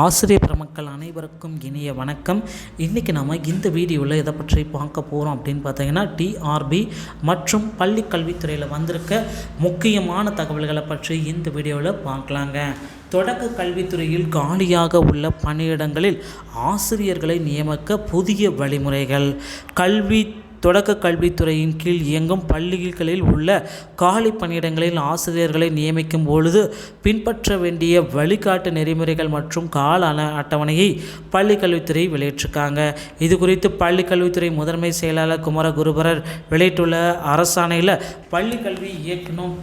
ஆசிரியர் பெருமக்கள் அனைவருக்கும் இனிய வணக்கம். இன்றைக்கி நம்ம இந்த வீடியோவில் எதை பற்றி பார்க்க போகிறோம் அப்படின்னு பார்த்தீங்கன்னா டிஆர்பி மற்றும் பள்ளி கல்வித்துறையில் வந்திருக்க முக்கியமான தகவல்களை பற்றி இந்த வீடியோவில் பார்க்கலாங்க. தொடக்க கல்வித்துறையில் காலியாக உள்ள பணியிடங்களில் ஆசிரியர்களை நியமிக்க புதிய வழிமுறைகள். கல்வி தொடக்க கல்வித்துறையின் கீழ் இயங்கும் பள்ளிகளில் உள்ள காலி பணியிடங்களில் ஆசிரியர்களை நியமிக்கும் பொழுது பின்பற்ற வேண்டிய வழிகாட்டு நெறிமுறைகள் மற்றும் கால அட்டவணையை பள்ளி கல்வித்துறை வெளியிட்டிருக்காங்க. இது குறித்து பள்ளி கல்வித்துறை முதன்மை செயலாளர் குமர குருபரர் வெளியிட்டுள்ள அரசாணையில் பள்ளி கல்வி இயக்கணும்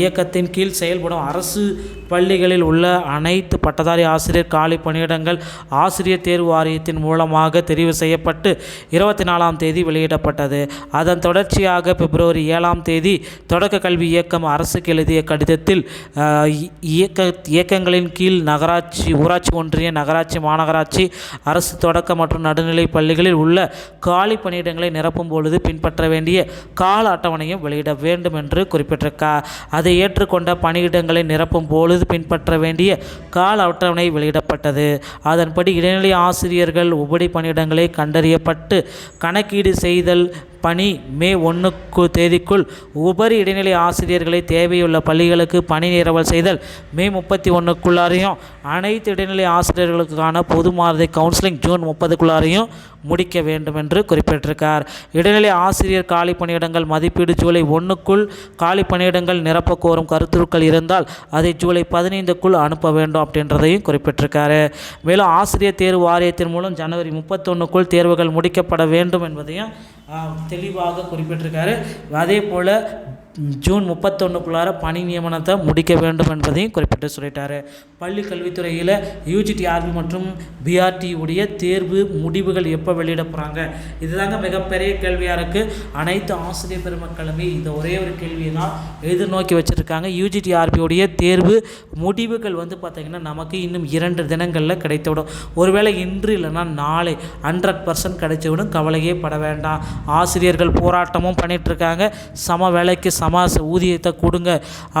இயக்கத்தின் கீழ் செயல்படும் அரசு பள்ளிகளில் உள்ள அனைத்து பட்டதாரி ஆசிரியர் காலி பணியிடங்கள் ஆசிரியர் தேர்வு வாரியத்தின் மூலமாக தெரிவு செய்யப்பட்டு இருபத்தி நாலாம் தேதி வெளியிடப்பட்டது. அதன் தொடர்ச்சியாக பிப்ரவரி ஏழாம் தேதி தொடக்க கல்வி இயக்கம் அரசுக்கு எழுதிய கடிதத்தில் இ- இயக்க இயக்கங்களின் கீழ் நகராட்சி ஊராட்சி ஒன்றிய நகராட்சி மாநகராட்சி அரசு தொடக்க மற்றும் நடுநிலை பள்ளிகளில் உள்ள காலி பணியிடங்களை நிரப்பும் பொழுது பின்பற்ற வேண்டிய கால அட்டவணையும் வெளியிட வேண்டும் என்று குறிப்பிட்டிருக்கார் அதை ஏற்றுக்கொண்ட பணியிடங்களை நிரப்பும் பொழுது பின்பற்ற வேண்டிய கால அட்டவணை வெளியிடப்பட்டது. அதன்படி இடைநிலை ஆசிரியர்கள் உபரி பணியிடங்களை கண்டறியப்பட்டு கணக்கீடு செய்தல் பணி மே ஒன்றுக்கு தேதிக்குள் உபரி இடைநிலை ஆசிரியர்களை தேவையுள்ள பள்ளிகளுக்கு பணி நிரவல் செய்தல் மே முப்பத்தி ஒன்றுக்குள்ளாரையும் அனைத்து இடைநிலை ஆசிரியர்களுக்கான பொது மாதிரி கவுன்சிலிங் ஜூன் முப்பதுக்குள்ளாரையும் முடிக்க வேண்டும் என்று குறிப்பிட்டிருக்கார். இடைநிலை ஆசிரியர் காலி பணியிடங்கள் மதிப்பீடு ஜூலை ஒன்றுக்குள் காலி பணியிடங்கள் நிரப்ப கோரும் கருத்துருக்கள் இருந்தால் அதை ஜூலை பதினைந்துக்குள் அனுப்ப வேண்டும் அப்படின்றதையும் குறிப்பிட்டிருக்காரு. மேலும் ஆசிரியர் தேர்வு வாரியத்தின் மூலம் ஜனவரி முப்பத்தொன்றுக்குள் தேர்வுகள் முடிக்கப்பட வேண்டும் என்பதையும் தெளிவாக குறிப்பிட்டிருக்காரு. அதே போல் ஜூன் முப்பத்தொன்றுக்குள்ளார பணி நியமனத்தை முடிக்க வேண்டும் என்பதையும் குறிப்பிட்டு சொல்லிட்டார். பள்ளி கல்வித்துறையில் யூஜிடிஆர்பி மற்றும் பிஆர்டி உடைய தேர்வு முடிவுகள் எப்போ வெளியிட போகிறாங்க இதுதாங்க மிகப்பெரிய கேள்வியாக இருக்குது அனைத்து ஆசிரியர் பெருமக்களுமே இந்த ஒரே ஒரு கேள்வியை தான் எதிர்நோக்கி வச்சுருக்காங்க. யூஜிடிஆர்பி உடைய தேர்வு முடிவுகள் வந்து பார்த்திங்கன்னா நமக்கு இன்னும் இரண்டு தினங்களில் கிடைத்துவிடும். ஒருவேளை இன்று இல்லைன்னா நாளை ஹண்ட்ரட் பர்சன்ட் கிடைச்சிவிடும் கவலையே பட வேண்டாம். ஆசிரியர்கள் போராட்டமும் பண்ணிகிட்ருக்காங்க சம வேலைக்கு சம ஊதியத்தை கொடுங்க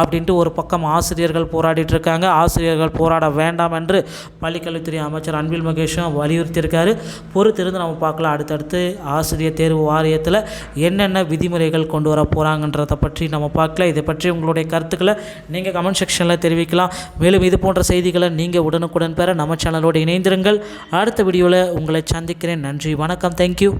அப்படின்ட்டு ஒரு பக்கம் ஆசிரியர்கள் போராடிட்டு இருக்காங்க ஆசிரியர்கள் போராட வேண்டாம் என்று பள்ளிக்கல்வித்துறை அமைச்சர் அன்பில் மகேஷும் வலியுறுத்தியிருக்காரு. பொறுத்திருந்து நம்ம பார்க்கலாம். அடுத்தடுத்து ஆசிரியர் தேர்வு வாரியத்தில் என்னென்ன விதிமுறைகள் கொண்டு வர போகிறாங்கன்றதை பற்றி நம்ம பார்க்கலாம் இதை பற்றி உங்களுடைய கருத்துக்களை நீங்கள் கமெண்ட் செக்ஷனில் தெரிவிக்கலாம். மேலும் இது போன்ற செய்திகளை நீங்கள் உடனுக்குடன் பெற நம்ம சேனலோடு இணைந்திருங்கள். அடுத்த வீடியோவில் உங்களை சந்திக்கிறேன். நன்றி. வணக்கம். தேங்க்யூ